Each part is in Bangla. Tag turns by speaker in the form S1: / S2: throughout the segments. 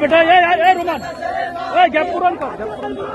S1: বেটা এই রোমান এই গ্যাপ পূরণ কর গ্যাপ পূরণ কর।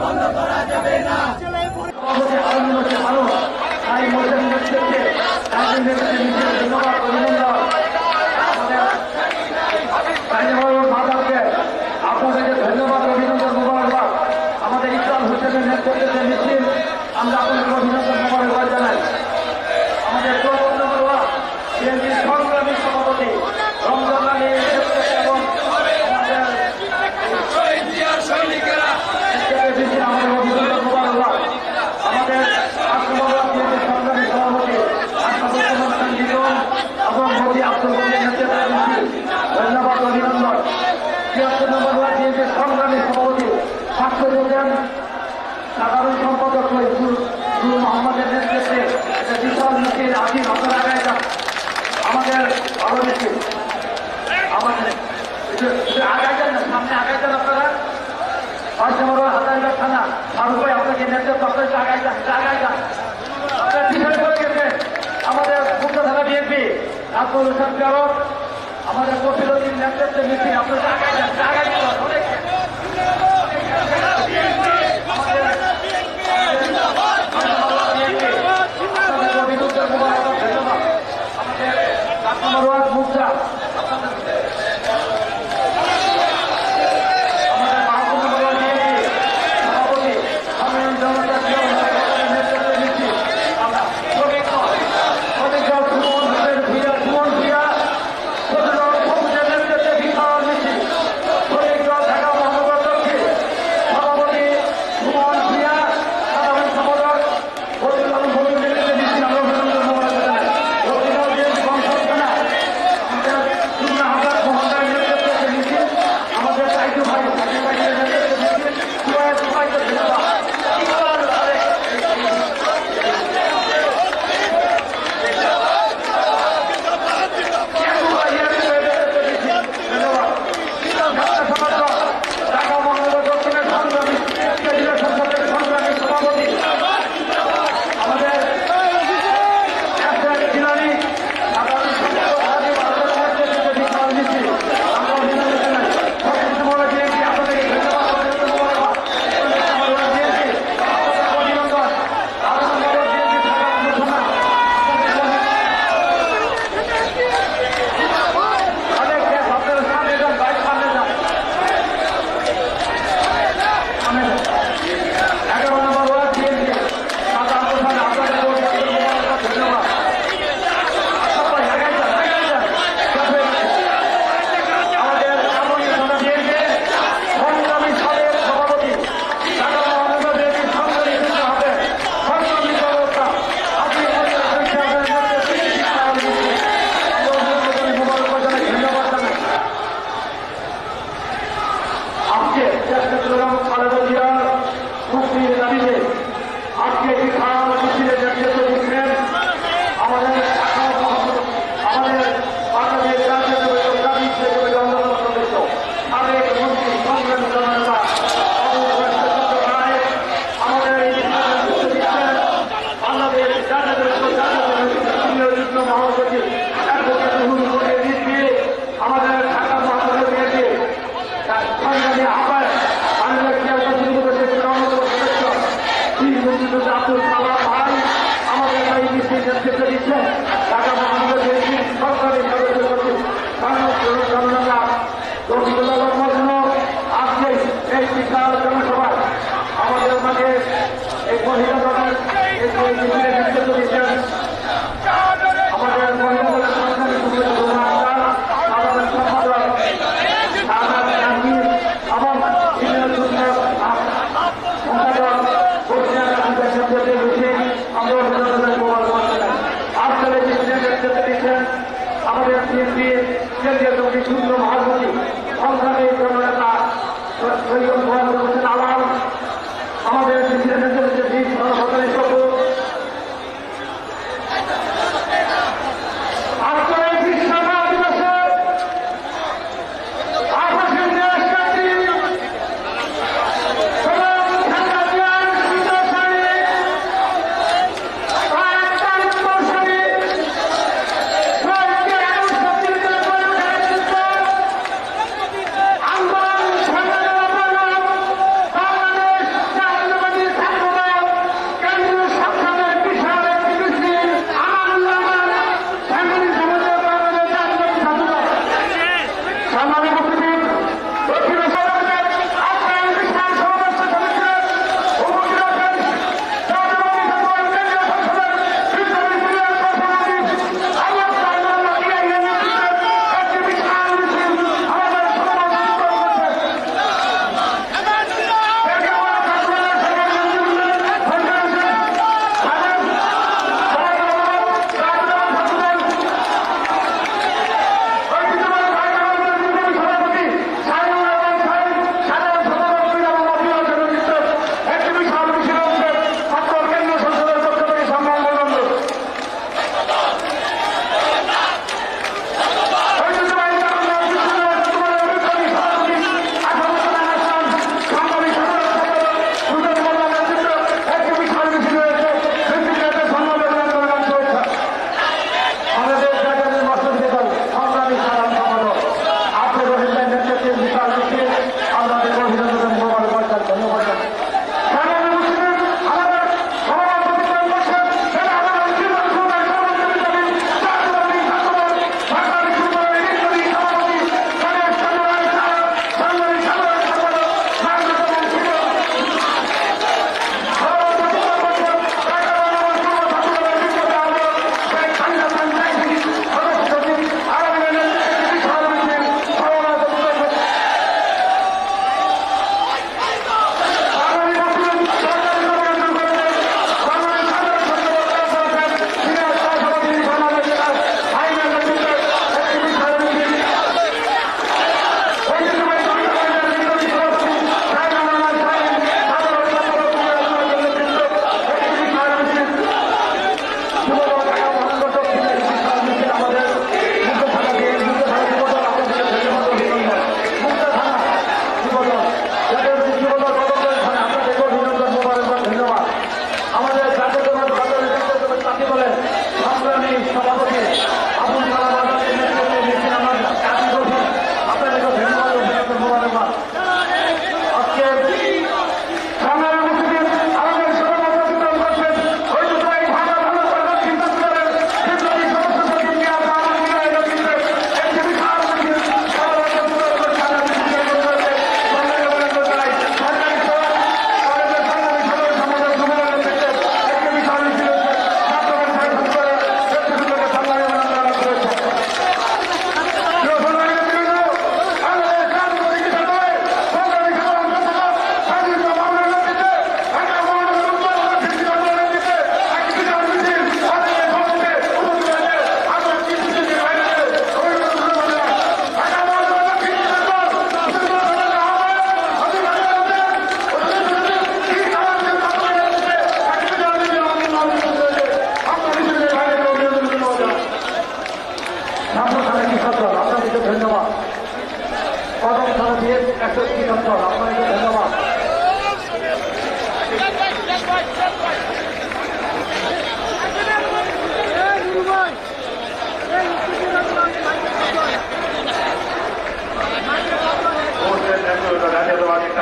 S2: বন্ধ করা যাবে না। তাই মোদের প্রত্যেককে কমিটি আমাদের আগায় যান সামনে আগায় যান আপনারা অসমারোহ হাজারিকা থানা ফারুক ভাই আপনাকে নেতৃত্ব আপনাদের আগায় যান আগায় যান আপনারা পিছনে পড়ে গেছেন আমাদের মুক্ত থানা বিএনপি রাজপুর হোসেন আমাদের কফিল নেতৃত্বে মিছিল আপনাদের আগায় যান আগায় যান অনেক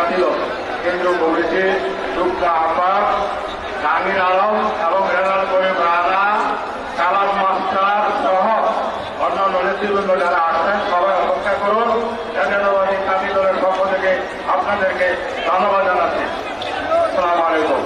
S3: তিলক কেন্দ্র করেছে দুগ্গা আপাত নামির আলম এবং রেনাল করিম রানা, কালাম মাস্টার সহ অন্যান্য নেতৃবৃন্দ যারা আসছেন সবাই অপেক্ষা করুন। জাতীয়তাবাদী কাজী পক্ষ থেকে আপনাদেরকে ধন্যবাদ জানাচ্ছি। আসসালামু আলাইকুম।